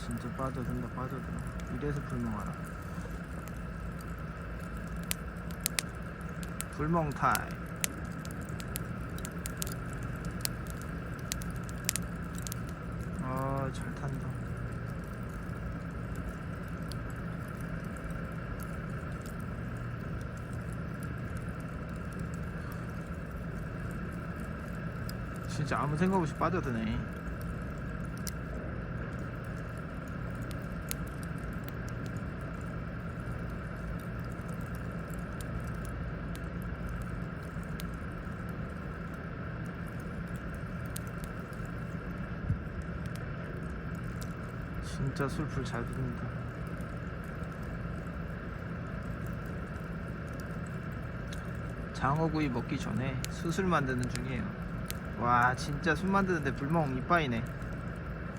진짜 빠져든다 빠져들어. 이래서 불멍하라. 불멍 타임. 아잘 탄다. 진짜 아무 생각 없이 빠져드네 진짜 술풀 잘 듭니다. 장어구이 먹기 전에 수술 만드는 중이에요. 와 진짜 술 만드는데 불멍 이빠이네.